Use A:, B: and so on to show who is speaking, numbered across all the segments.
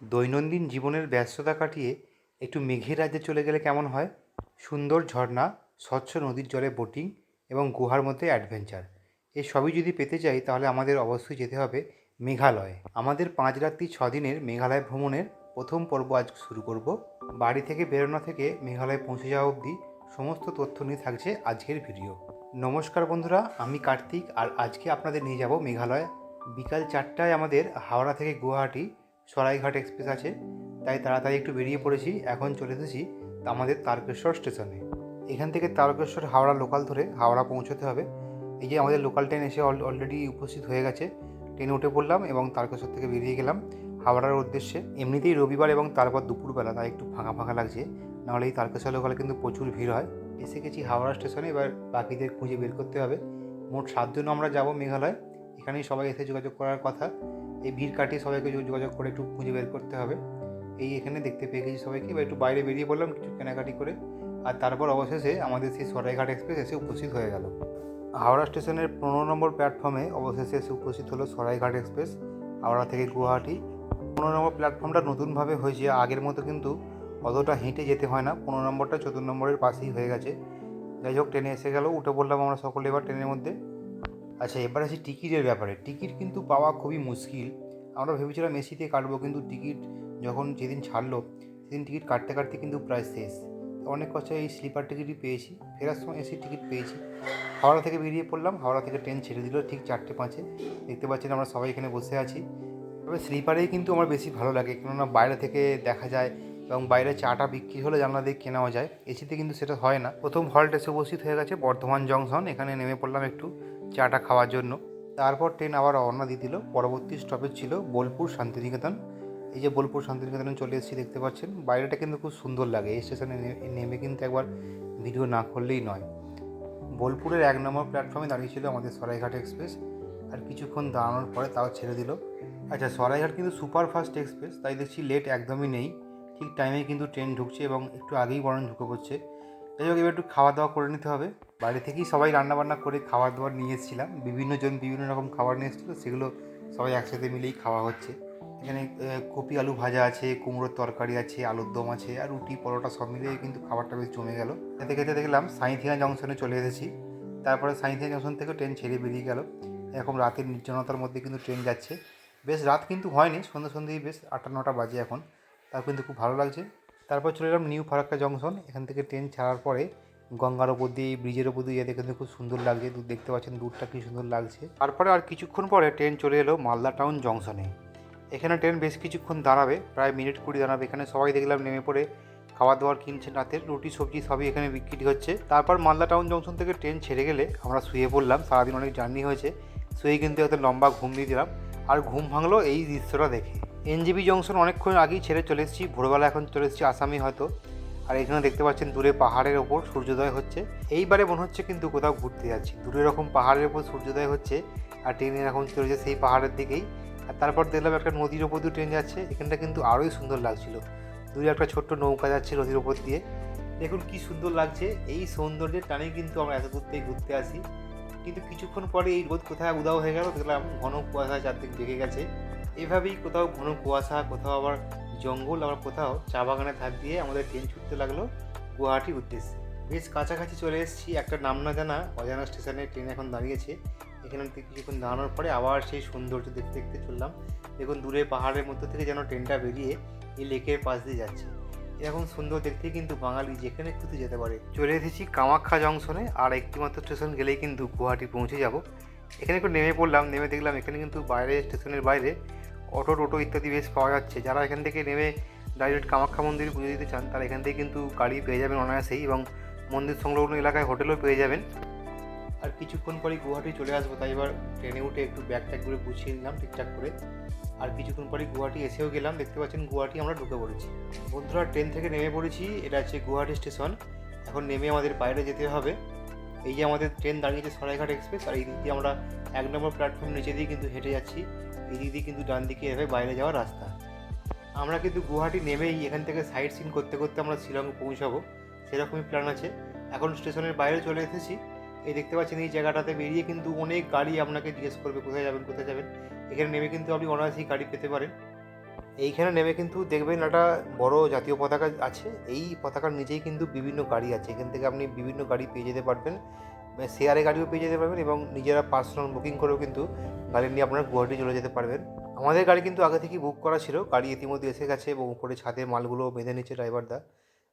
A: দৈনন্দিন জীবনের ব্যস্ততা কাটিয়ে একটু মেঘের রাজ্যে চলে গেলে কেমন হয়? সুন্দর ঝর্ণা, স্বচ্ছ নদীর জলে বোটিং এবং গুহার মধ্যে অ্যাডভেঞ্চার। এই সবই যদি পেতে চাই, তাহলে আমাদের অবশ্যই যেতে হবে মেঘালয়। আমাদের পাঁচ রাত্রি ছ দিনের মেঘালয় ভ্রমণের প্রথম পর্ব আজ শুরু করব। বাড়ি থেকে বেরোনো থেকে মেঘালয় পৌঁছে যাওয়া অবধি সমস্ত তথ্য নিয়ে থাকছে আজকের ভিডিও। নমস্কার বন্ধুরা, আমি কার্তিক আর আজকে আপনাদের নিয়ে যাব মেঘালয়। বিকাল চারটায় আমাদের হাওড়া থেকে গুয়াহাটি সরাইঘাট এক্সপ্রেস আছে। তাই তাড়াতাড়ি একটু বেরিয়ে পড়েছি। এখন চলে এসেছি আমাদের তারকেশ্বর স্টেশনে। এখান থেকে তারকেশ্বর হাওড়া লোকাল ধরে হাওড়া পৌঁছতে হবে। এই যে আমাদের লোকাল ট্রেন এসে অলরেডি উপস্থিত হয়ে গেছে। ট্রেনে উঠে পড়লাম এবং তারকেশ্বর থেকে বেরিয়ে গেলাম হাওড়ার উদ্দেশ্যে। এমনিতেই রবিবার এবং তারপর দুপুরবেলা, তাই একটু ফাঁকা ফাঁকা লাগছে। নাহলে এই তারকেশ্বর লোকালে কিন্তু প্রচুর ভিড় হয়। এসে গেছি হাওড়া স্টেশনে, এবার বাকিদের খুঁজে বের করতে হবে। মোট সাতজন আমরা যাব মেঘালয়। এখানেই সবাই এসে যোগাযোগ করার কথা। এই ভিড় কাটিয়ে সবাইকে যোগাযোগ করে একটু খুঁজে বের করতে হবে। এই এখানে দেখতে পেয়ে গেছি সবাইকে। এবার একটু বাইরে বেরিয়ে পড়লাম কিছু কেনাকাটি করে। আর তারপর অবশেষে আমাদের সেই সরাইঘাট এক্সপ্রেস এসে উপস্থিত হয়ে গেল। হাওড়া স্টেশনের পনেরো নম্বর প্ল্যাটফর্মে অবশেষে এসে উপস্থিত হলো সরাইঘাট এক্সপ্রেস হাওড়া থেকে গুয়াহাটি। পনেরো নম্বর প্ল্যাটফর্মটা নতুনভাবে হয়েছে, আগের মতো কিন্তু অতটা হেঁটে যেতে হয় না। পনেরো নম্বরটা চতুর্থ নম্বরের পাশেই হয়ে গেছে। যাই হোক, ট্রেনে এসে গেল, উঠে পড়লাম আমরা সকলে এবার ট্রেনের মধ্যে। আচ্ছা এবার আসি টিকিটের ব্যাপারে। টিকিট কিন্তু পাওয়া খুবই মুশকিল। আমরা ভেবেছিলাম এসিতে কাটবো, কিন্তু টিকিট যখন যেদিন ছাড়লো, সেদিন টিকিট কাটতে কাটতে কিন্তু প্রায় শেষ। অনেক কষ্টে এই স্লিপার টিকিটই পেয়েছি। ফেরার সময় এসির টিকিট পেয়েছি। হাওড়া থেকে বেরিয়ে পড়লাম। হাওড়া থেকে ট্রেন ছেড়ে দিল ঠিক চারটে পাঁচে। দেখতে পাচ্ছেন আমরা সবাই এখানে বসে আছি। তবে স্লিপারেই কিন্তু আমার বেশি ভালো লাগে, কেননা বাইরে থেকে দেখা যায় এবং বাইরে চাটা বিক্রি হলে জানলা দিয়ে কেনাও যায়। এসিতে কিন্তু সেটা হয় না। প্রথম হল্ট এসে উপস্থিত হয়ে গেছে বর্ধমান জংশন। এখানে নেমে পড়লাম একটু। চাটা খাওয়ার জন্য। তারপর ট্রেন আবার রওনা দিয়ে দিল। পরবর্তী স্টপেজ ছিল বোলপুর শান্তিনিকেতন। এই যে বোলপুর শান্তিনিকেতনে চলে এসেছি, দেখতে পাচ্ছেন। বাইরেটা কিন্তু খুব সুন্দর লাগে। এই স্টেশনে নেমে কিন্তু একবার ভিডিও না করলেই নয়। বোলপুরের এক নম্বর প্ল্যাটফর্মে দাঁড়িয়েছিল আমাদের সরাইঘাট এক্সপ্রেস আর কিছুক্ষণ দাঁড়ানোর পরে তাও ছেড়ে দিল। আচ্ছা সরাইঘাট কিন্তু সুপার ফাস্ট এক্সপ্রেস তাই দেখছি লেট একদমই নেই। ঠিক টাইমে কিন্তু ট্রেন ঢুকছে এবং একটু আগেই বরং ঢুকে পড়ছে। যাই হোক, এবার একটু খাওয়া দাওয়া করে নিতে হবে। বাইরে থেকেই সবাই রান্নাবান্না করে খাবার দাবার নিয়ে এসেছিলাম। বিভিন্ন জন বিভিন্ন রকম খাবার নিয়ে এসেছিল, সেগুলো সবাই একসাথে মিলেই খাওয়া হচ্ছে। এখানে কপি আলু ভাজা আছে, কুমড়োর তরকারি আছে, আলুর দম আছে, আর রুটি, পরোটা সব মিলিয়ে কিন্তু খাবারটা বেশ জমে গেল। খেতে খেতে দেখলাম সাঁইথিয়া জংশনে চলে এসেছি। তারপরে সাঁইথিয়া জংশন থেকে ট্রেন ছেড়ে বেরিয়ে গেল। এরকম রাতের নির্জনতার মধ্যে কিন্তু ট্রেন যাচ্ছে। বেশ রাত কিন্তু হয়নি, সন্ধ্যে সন্ধ্যেই বেশ আটটা নটা বাজে এখন। তার কিন্তু খুব ভালো লাগছে। তারপর চলে এলাম নিউ ফারাক্কা জংশন। এখান থেকে ট্রেন ছাড়ার পরে গঙ্গার ওপর দিয়ে, ব্রিজের ওপর দিয়ে কিন্তু খুব সুন্দর লাগছে। দেখতে পাচ্ছেন, দূরটা কি সুন্দর লাগছে। তারপরে আর কিছুক্ষণ পরে ট্রেন চলে এলো মালদা টাউন জংশনে। এখানে ট্রেন বেশ কিছুক্ষণ দাঁড়াবে, প্রায় মিনিট কুড়ি দাঁড়াবে। এখানে সবাই দেখলাম নেমে পড়ে খাবার দাবার কিনছে রাতের, রুটি, সবজি সবই এখানে বিক্রি হচ্ছে। তারপর মালদা টাউন জংশন থেকে ট্রেন ছেড়ে গেলে আমরা শুয়ে পড়লাম। সারাদিন অনেক জার্নি হয়েছে শুয়ে কিন্তু একটা লম্বা ঘুম দিয়ে দিলাম। আর ঘুম ভাঙলো এই দৃশ্যটা দেখে। এনজিবি জংশন অনেকক্ষণ আগেই ছেড়ে চলে এসেছি। ভোরবেলা এখন চলে এসেছি আসামি হয়তো। আর এখানে দেখতে পাচ্ছেন দূরে পাহাড়ের ওপর সূর্যোদয় হচ্ছে। এইবারে মনে হচ্ছে কিন্তু কোথাও ঘুরতে যাচ্ছি। দূরে এরকম পাহাড়ের ওপর সূর্যোদয় হচ্ছে আর ট্রেন এখন চলেছে সেই পাহাড়ের দিকেই। আর তারপর দেখলাম একটা নদীর ওপর দিয়ে ট্রেন যাচ্ছে। এখানটা কিন্তু আরোই সুন্দর লাগছিল। দূরে একটা ছোট্ট নৌকা যাচ্ছে নদীর ওপর দিয়ে। দেখুন কি সুন্দর লাগছে। এই সৌন্দর্যের টানেই কিন্তু আমরা এত দূর থেকে ঘুরতে আসি। কিন্তু কিছুক্ষণ পরে এই রোদ কোথায় উদাও হয়ে গেল, দেখলাম ঘন কুয়াশা চারদিক ঢেকে গেছে। এভাবেই কোথাও ঘন কুয়াশা, কোথাও আবার জঙ্গল, আবার কোথাও চা বাগানে ধার দিয়ে আমাদের ট্রেন ছুটতে লাগল গুয়াহাটির উদ্দেশ্যে। বেশ কাছাকাছি চলে এসেছি, একটা নাম না জানা অজানা স্টেশনে ট্রেন এখন দাঁড়িয়েছে। এখানে থেকে কিছুক্ষণ দাঁড়ানোর পরে আবার সেই সৌন্দর্য দেখতে দেখতে চললাম। দেখুন, দূরে পাহাড়ের মধ্যে থেকে যেন ট্রেনটা বেরিয়ে এই লেকের পাশ দিয়ে যাচ্ছে। এরকম সুন্দর দেখতে কিন্তু বাঙালি যেখানে খুঁজে যেতে পারে। চলে এসেছি কামাখ্যা জংশনে, আর একটিমাত্র স্টেশন গেলেই কিন্তু গুয়াহাটি পৌঁছে যাব। এখানে একটু নেমে পড়লাম, নেমে দেখলাম এখানে কিন্তু বাইরে স্টেশনের বাইরে অটো টোটো ইত্যাদি বেশ পাওয়া যাচ্ছে। যারা এখান থেকে নেমে ডাইরেক্ট কামাখ্যা মন্দিরে পুজো দিতে চান, তারা এখান থেকে কিন্তু গাড়ি পেয়ে যাবেন অনায়াসেই এবং মন্দির সংলগ্ন এলাকায় হোটেলও পেয়ে যাবেন। আর কিছুক্ষণ পরেই গুয়াহাটি চলে আসব, তাই এবার ট্রেনে উঠে একটু ব্যাগ ট্যাগ করে গুছিয়ে নিলাম ঠিকঠাক করে। আর কিছুক্ষণ পরেই গুয়াহাটি এসেও গেলাম, দেখতে পাচ্ছেন গুয়াহাটি আমরা ঢুকে পড়েছি। বন্ধুরা, ট্রেন থেকে নেমে পড়েছি, এটা হচ্ছে গুয়াহাটি স্টেশন। এখন নেমে আমাদের বাইরে যেতে হবে। এই যে আমাদের ট্রেন দাঁড়িয়েছে সরাইঘাট এক্সপ্রেস, আর এই দিক দিয়ে আমরা এক নম্বর প্ল্যাটফর্ম নিচে দিয়ে কিন্তু হেঁটে যাচ্ছি। এই দিক দিয়ে কিন্তু ডান দিকে এভাবে বাইরে যাওয়ার রাস্তা। আমরা কিন্তু গুয়াহাটি নেমেই এখান থেকে সাইট সিন করতে করতে আমরা শিলং পৌঁছাবো। সেরকমই প্ল্যান আছে। এখন স্টেশনের বাইরে চলে এসেছি। এই দেখতে পাচ্ছেন এই জায়গাটাতে বেরিয়ে কিন্তু অনেক গাড়ি আপনাকে জিজ্ঞেস করবে, কোথায় যাবেন কোথায় যাবেন? এখানে নেমে কিন্তু আপনি অনায়াসেই গাড়ি পেতে পারেন। এইখানে নেমে কিন্তু দেখবেন একটা বড় জাতীয় পতাকা আছে। এই পতাকার নিচেই কিন্তু বিভিন্ন গাড়ি আছে। এখান থেকে আপনি বিভিন্ন গাড়ি পেয়ে যেতে পারবেন। শেয়ারে গাড়িও পেয়ে যেতে পারবেন এবং নিজেরা পার্সোনাল বুকিং করেও কিন্তু গাড়ি নিয়ে আপনারা গুয়াহাটি চলে যেতে পারবেন। আমাদের গাড়ি কিন্তু আগে থেকেই বুক করা ছিল, গাড়ি ইতিমধ্যে এসে গেছে এবং উপরে ছাদে মালগুলো বেঁধে নিচ্ছে ড্রাইভারদা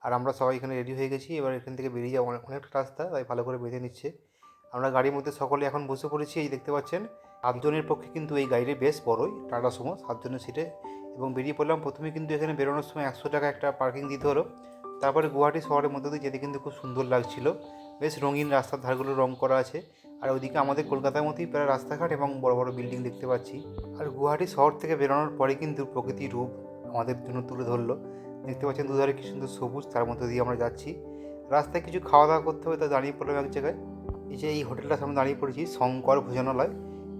A: আর আমরা সবাই এখানে রেডি হয়ে গেছি, এবার এখান থেকে বেরিয়ে যাওয়া অনেক- অনেকটা রাস্তা, তাই ভালো করে বেঁধে নিচ্ছে। আমরা গাড়ির মধ্যে সকলে এখন বসে পড়েছি, এই দেখতে পাচ্ছেন, সাতজনের পক্ষে কিন্তু এই গাড়িটি বেশ বড়ই, টাটা সুমো, সাতজনের সিটে এবং বেরিয়ে পড়লাম, প্রথমে কিন্তু এখানে বেরোনোর সময় একশো টাকা একটা পার্কিং দিতে হলো। তারপরে গুয়াহাটি শহরের মধ্যে দিয়ে যেতে কিন্তু খুব সুন্দর লাগছিল। বেশ রঙিন রাস্তার ধারগুলো রং করা আছে। আর ওইদিকে আমাদের কলকাতার মতোই প্রায় রাস্তাঘাট এবং বড় বড় বিল্ডিং দেখতে পাচ্ছি। আর গুয়াহাটি শহর থেকে বেরোনোর পরে কিন্তু প্রকৃতির রূপ আমাদের জন্য তুলে ধরলো। দেখতে পাচ্ছেন দুধারে কি সুন্দর সবুজ, তার মধ্যে দিয়ে আমরা যাচ্ছি। রাস্তায় কিছু খাওয়া দাওয়া করতে হবে তা দাঁড়িয়ে পড়লাম এক জায়গায়। এই যে এই হোটেলটার সামনে দাঁড়িয়ে পড়েছি, শঙ্কর ভোজনালয়।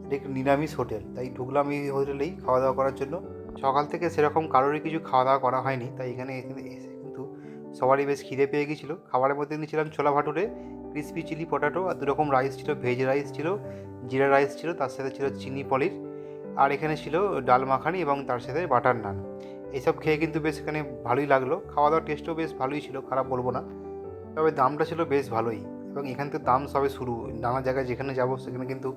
A: এটা একটি নিরামিষ হোটেল, তাই ঢুকলাম এই হোটেলেই খাওয়া দাওয়া করার জন্য। সকাল থেকে সেরকম কারোরই কিছু খাওয়া দাওয়া করা হয়নি, তাই এখানে এখানে এসে সবারই বেশ খিদে পেয়ে গেছিল। খাবারের মধ্যে নিয়েছিলাম chole bhature crispy chilli potato আর দুরকম রাইস ছিল ভেজ রাইস ছিল, জিরা রাইস ছিল, তার সাথে ছিল চিনি পনির আর এখানে ছিল ডাল মাখানি এবং তার সাথে বাটার নান। এসব খেয়ে কিন্তু বেশ এখানে ভালোই লাগল। খাওয়া দাওয়ার টেস্টও বেশ ভালোই ছিল, খারাপ বলব না। তবে দামটা ছিল বেশ ভালোই এবং এখান থেকে দাম সবে শুরু। নানা জায়গায় যেখানে যাব সেখানে কিন্তু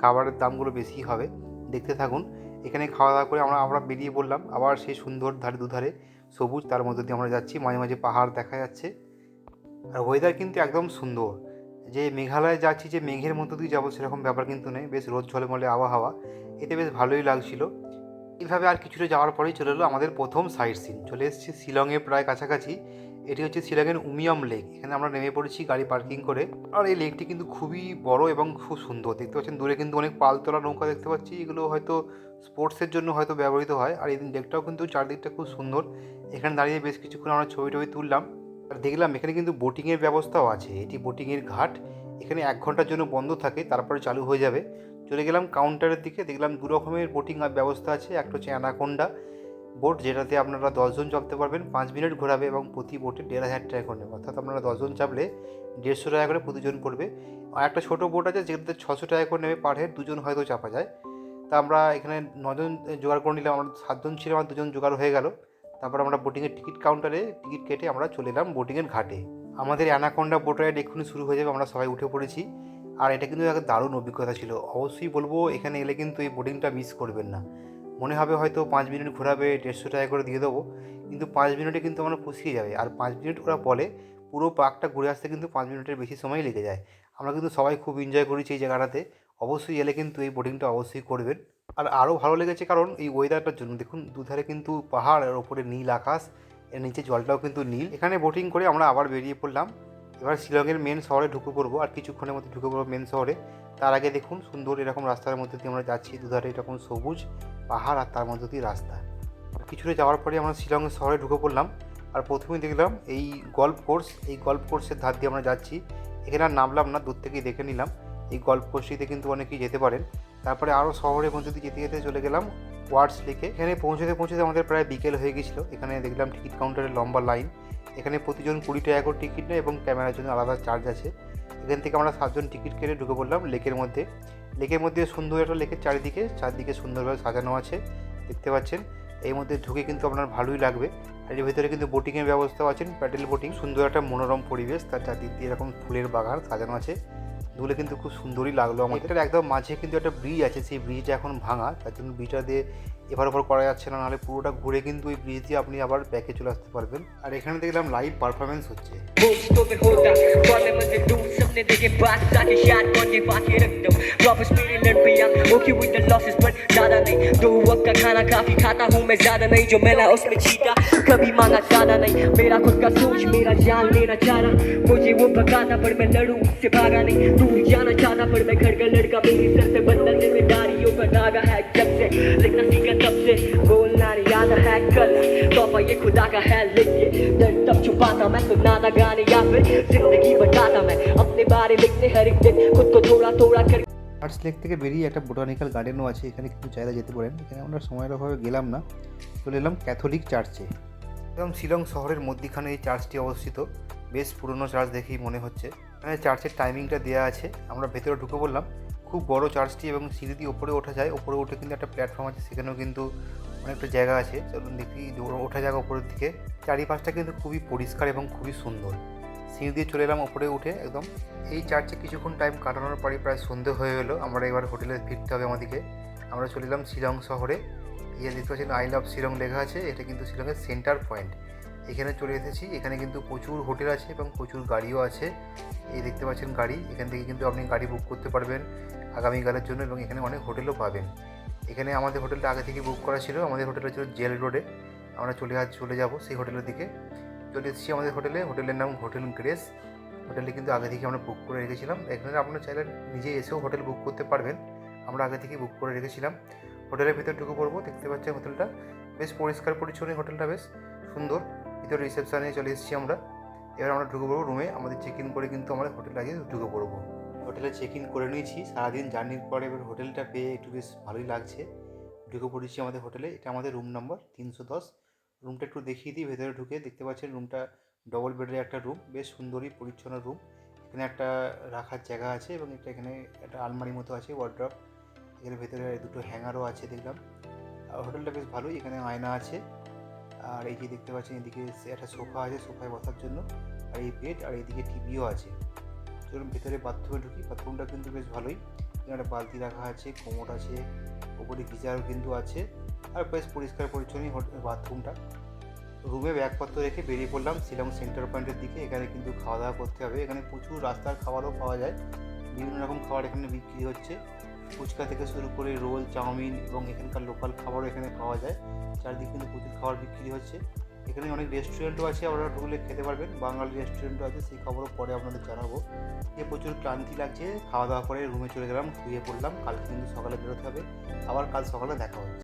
A: খাবারের দামগুলো বেশি হবে। দেখতে থাকুন। এখানে খাওয়া দাওয়া করে আমরা আমরা বেরিয়ে পড়লাম। আবার সেই সুন্দর ধারে দুধারে সবুজ, তার মধ্যে দিয়ে আমরা যাচ্ছি। মাঝে মাঝে পাহাড় দেখা যাচ্ছে। আর ওয়েদার কিন্তু একদম সুন্দর। যে মেঘালয়ে যাচ্ছি, যে মেঘের মধ্যে দিয়ে যাব সেরকম ব্যাপার কিন্তু নেই। বেশ রোদ ঝলমলে আবহাওয়া। এতে বেশ ভালোই লাগছিল। এইভাবে আর কিছুটা যাওয়ার পরেই চলে এলো আমাদের প্রথম সাইট সিন চলে এসেছি শিলংয়ে প্রায় কাছাকাছি। এটি হচ্ছে শিলংয়ের উমিয়াম লেক এখানে আমরা নেমে পড়েছি গাড়ি পার্কিং করে। আর এই লেকটি কিন্তু খুবই বড় এবং খুব সুন্দর। দেখতে পাচ্ছেন, দূরে কিন্তু অনেক পালতোলা নৌকা দেখতে পাচ্ছি। এগুলো হয়তো স্পোর্টসের জন্য হয়তো ব্যবহৃত হয়। আর এই লেকটাও কিন্তু চারদিকটা খুব সুন্দর। এখানে দাঁড়িয়ে বেশ কিছুক্ষণ আমরা ছবি টবি তুললাম। আর দেখলাম এখানে কিন্তু বোটিংয়ের ব্যবস্থাও আছে। এটি বোটিংয়ের ঘাট। এখানে এক ঘণ্টার জন্য বন্ধ থাকে, তারপরে চালু হয়ে যাবে। চলে গেলাম কাউন্টারের দিকে, দেখলাম দু রকমের বোটিং ব্যবস্থা আছে। একটা হচ্ছে অ্যানাকোন্ডা বোট যেটাতে আপনারা দশজন চাপতে পারবেন। পাঁচ মিনিট ঘোরাবে এবং প্রতি বোটে দেড় হাজার টাকা করে। নেবে অর্থাৎ আপনারা দশজন চাপলে দেড়শো টাকা করে প্রতিজন পড়বে আর একটা ছোটো বোট আছে, যেটাতে ছশো টাকা করে নেবে পার হেড দুজন হয়তো চাপা যায়। তা আমরা এখানে নজন জোগাড় করে নিলাম। আমরা সাতজন ছিলাম আর দুজন জোগাড় হয়ে গেল। তারপর আমরা বোটিংয়ের টিকিট কাউন্টারে টিকিট কেটে আমরা চলে এলাম বোটিংয়ের ঘাটে। আমাদের অ্যানাকোন্ডা বোট রাইড এক্ষুনি শুরু হয়ে যাবে, আমরা সবাই উঠে পড়েছি। আর এটা কিন্তু একটা দারুণ অভিজ্ঞতা ছিল। অবশ্যই বলব, এখানে এলে কিন্তু এই বোটিংটা মিস করবেন না। মনে হবে হয়তো পাঁচ মিনিট ঘোরাবে, দেড়শো টাকা করে দিয়ে দেবো, কিন্তু পাঁচ মিনিটে কিন্তু আমরা পুষিয়ে যাবে। আর পাঁচ মিনিট ওরা বলে, পুরো পার্কটা ঘুরে আসতে কিন্তু পাঁচ মিনিটের বেশি সময় লেগে যায়। আমরা কিন্তু সবাই খুব এনজয় করেছি এই জায়গাটাতে। অবশ্যই এলে কিন্তু এই বোটিংটা অবশ্যই করবেন। আর আরও ভালো লেগেছে কারণ এই ওয়েদারটার জন্য। দেখুন, দুধারে কিন্তু পাহাড় আর ওপরে নীল আকাশ, এর নিচে জলটাও কিন্তু নীল। এখানে বোটিং করে আমরা আবার বেরিয়ে পড়লাম। এবার শিলংয়ের মেন শহরে ঢুকে পড়ব আর কিছুক্ষণের মধ্যে ঢুকে পড়ব মেন শহরে। তার আগে দেখুন, সুন্দর এরকম রাস্তার মধ্যে দিয়ে আমরা যাচ্ছি। দুধারে এরকম সবুজ পাহাড় আর তার মধ্যে দিয়ে রাস্তা। কিছুটা যাওয়ার পরে আমরা শিলংয়ের শহরে ঢুকে পড়লাম। আর প্রথমে দেখলাম এই গল্ফ কোর্স এই গল্ফ কোর্সের ধার দিয়ে আমরা যাচ্ছি। এখানে আর নামলাম না, দূর থেকেই দেখে নিলাম। এই গল্ফ কোর্সটিতে কিন্তু অনেকেই যেতে পারেন। তারপরে আরও শহরের মধ্যে দিয়ে যেতে যেতে চলে গেলাম ওয়ার্ডস লেকে। এখানে পৌঁছতে পৌঁছতে আমাদের প্রায় বিকেল হয়ে গেছিল। এখানে দেখলাম টিকিট কাউন্টারের লম্বা লাইন। এখানে প্রতিজন কুড়ি টাকা করে টিকিট নেয় এবং ক্যামেরার জন্য আলাদা চার্জ আছে। এখান থেকে আমরা সাতজন টিকিট কেটে ঢুকে পড়লাম লেকের মধ্যে। লেকের মধ্যে সুন্দর একটা লেকের চারিদিকে, চারদিকে সুন্দরভাবে সাজানো আছে, দেখতে পাচ্ছেন। এই মধ্যে ঢুকে কিন্তু আপনার ভালোই লাগবে। আর এর ভিতরে কিন্তু বোটিংয়ের ব্যবস্থাও আছেন প্যাডেল বোটিং সুন্দর একটা মনোরম পরিবেশ, তার চারদিক দিয়ে এরকম ফুলের বাগান সাজানো আছে। ধুলে কিন্তু খুব সুন্দরই লাগলো আমাদের এটার একদম মাঝে কিন্তু একটা ব্রিজ আছে সেই ব্রিজটা এখন ভাঙা তার জন্য ব্রিজটা দিয়ে এবার ওপর করা যাচ্ছে না নাহলে পুরোটা ঘুরে কিন্তু ওই ব্রিজ দিয়ে আপনি আবার ব্যাকে চলে আসতে পারবেন আর এখানে দেখলাম লাইভ পারফরমেন্স হচ্ছে
B: तो फिर होता कॉलेज में दूर सपने देखे बात ताकि शायद पहुंचे बाकी रख दो वापस मेरी लड़ पे आप ओके विद द लॉसेस पर ज्यादा नहीं दो वक्त का खाना काफी खाता हूँ मैं ज्यादा नहीं जो मिला उसमें जीता कभी मांगा ज्यादा नहीं मेरा खुद का सोच मेरा जान लेना चाह मुझे वो भगाना पर मैं लड़ूं उससे भागा नहीं दूर जाना चाहता पर मैं घर का लड़का मेरी सर से बदला जिम्मेदारियों का धागा है जब से लिखना सीखा तब से बोलना नहीं आता है कल तोहफा ये खुदा का है लिखिए दर्द तब छुपाता मैं सुनाता गाने या फिर जिंदगी बताता मैं अपने बारे लिखने हर एक दिन खुद को थोड़ा थोड़ा कर
A: আর্টস লেক থেকে বেরিয়ে একটা বোটানিক্যাল গার্ডেনও আছে এখানে কিন্তু চাইলে যেতে পারেন এখানে আমরা সময়ের অভাবে গেলাম না চলে এলাম ক্যাথলিক চার্চে একদম শিলং শহরের মধ্যিখানে এই চার্চটি অবস্থিত বেশ পুরনো চার্চ দেখেই মনে হচ্ছে এখানে চার্চের টাইমিংটা দেওয়া আছে। আমরা ভেতরে ঢুকে পড়লাম। খুব বড় চার্চটি এবং সিঁড়ি দিয়ে ওপরে ওঠা যায়। ওপরে উঠে কিন্তু একটা প্ল্যাটফর্ম আছে, সেখানেও কিন্তু অনেকটা জায়গা আছে। চলুন দেখি ওঠা জায়গা উপরের দিকে। চারিপাশটা কিন্তু খুবই পরিষ্কার এবং খুবই সুন্দর। সিঁড়ি দিয়ে চলে এলাম ওপরে উঠে একদম। এই চার্চে কিছুক্ষণ টাইম কাটানোর পরে প্রায় সন্ধে হয়ে গেলো আমরা এবার হোটেলে ফিরতে হবে আমাদেরকে। আমরা চলে এলাম শিলং শহরে। এই দেখতে পাচ্ছেন আই লাভ শিলং লেখা আছে। এটা কিন্তু শিলংয়ের সেন্টার পয়েন্ট এখানে চলে এসেছি। এখানে কিন্তু প্রচুর হোটেল আছে এবং প্রচুর গাড়িও আছে। এই দেখতে পাচ্ছেন গাড়ি। এখান থেকে কিন্তু আপনি গাড়ি বুক করতে পারবেন আগামীকালের জন্য এবং এখানে অনেক হোটেলও পাবেন। এখানে আমাদের হোটেলটা আগে থেকে বুক করা ছিল। আমাদের হোটেলটা ছিল জেল রোডে। আমরা চলে আজ চলে যাব সেই হোটেলের দিকে। চলে এসেছি আমাদের হোটেলে। হোটেলের নাম হোটেল গ্রেস। হোটেলটি কিন্তু আগে থেকে আমরা বুক করে রেখেছিলাম। এখানে আপনারা চাইলে নিজে এসেও হোটেল বুক করতে পারবেন। আমরা আগে থেকে বুক করে রেখেছিলাম। হোটেলের ভিতরে ঢুকে পড়ব। দেখতে পাচ্ছেন হোটেলটা। বেশ পরিষ্কার পরিচ্ছন্ন হোটেলটা বেশ। সুন্দর। ভিতরে রিসেপশানে চলে এসেছি আমরা। এবার আমরা ঢুকে পড়ব রুমে আমাদের চেক ইন করে কিন্তু আমরা হোটেলে আগে ঢুকে পড়ব। হোটেলে চেক ইন করে নিয়েছি। সারাদিন জার্নির পরে এবার হোটেলটা পেয়ে একটু বেশ ভালোই লাগছে। ঢুকে পড়েছি আমাদের হোটেলে এটা আমাদের রুম নাম্বার তিনশো দশ। রুমটা একটু দেখিয়ে দিই, ভেতরে ঢুকে। দেখতে পাচ্ছেন রুমটা ডবল বেডের একটা রুম বেশ সুন্দরই পরিচ্ছন্ন রুম এখানে একটা রাখার জায়গা আছে এবং এটা এখানে একটা আলমারি মতো আছে ওয়ার্ড্রপ এখানে ভেতরে দুটো হ্যাঙ্গারও আছে দেখলাম। আর হোটেলটা বেশ ভালোই। এখানে আয়না আছে। আর এই যে দেখতে পাচ্ছেন, এদিকে একটা সোফা আছে, সোফায় বসার জন্য। আর এই বেড আর এইদিকে টিভিও আছে। চলুন ভেতরে বাথরুমে ঢুকি। বাথরুমটা কিন্তু বেশ ভালোই। একটা বালতি রাখা আছে, কোমর আছে ওপরে গিজারও কিন্তু আছে। আর বেশ পরিষ্কার পরিচ্ছন্ন বাথরুমটা রুমে ব্যাগপত্র রেখে বেরিয়ে পড়লাম শিলং সেন্টার পয়েন্টের দিকে। এখানে কিন্তু খাওয়া দাওয়া করতে হবে। এখানে প্রচুর রাস্তার খাবারও পাওয়া যায়। বিভিন্ন রকম খাবার এখানে বিক্রি হচ্ছে। ফুচকা থেকে শুরু করে রোল, চাউমিন এবং এখানকার লোকাল খাবারও এখানে পাওয়া যায়। চারদিকে কিন্তু প্রচুর খাবার বিক্রি হচ্ছে। এখানে অনেক রেস্টুরেন্টও আছে, আপনারা ঢুকলে খেতে পারবেন। বাঙালি রেস্টুরেন্টও আছে, সেই খবরও পরে আপনাদের জানাব। যে প্রচুর ক্লান্তি লাগছে খাওয়া দাওয়া করে রুমে চলে গেলাম, শুয়ে পড়লাম। কালকে কিন্তু সকালে বেরোতে হবে। আবার কাল সকালে দেখা হচ্ছে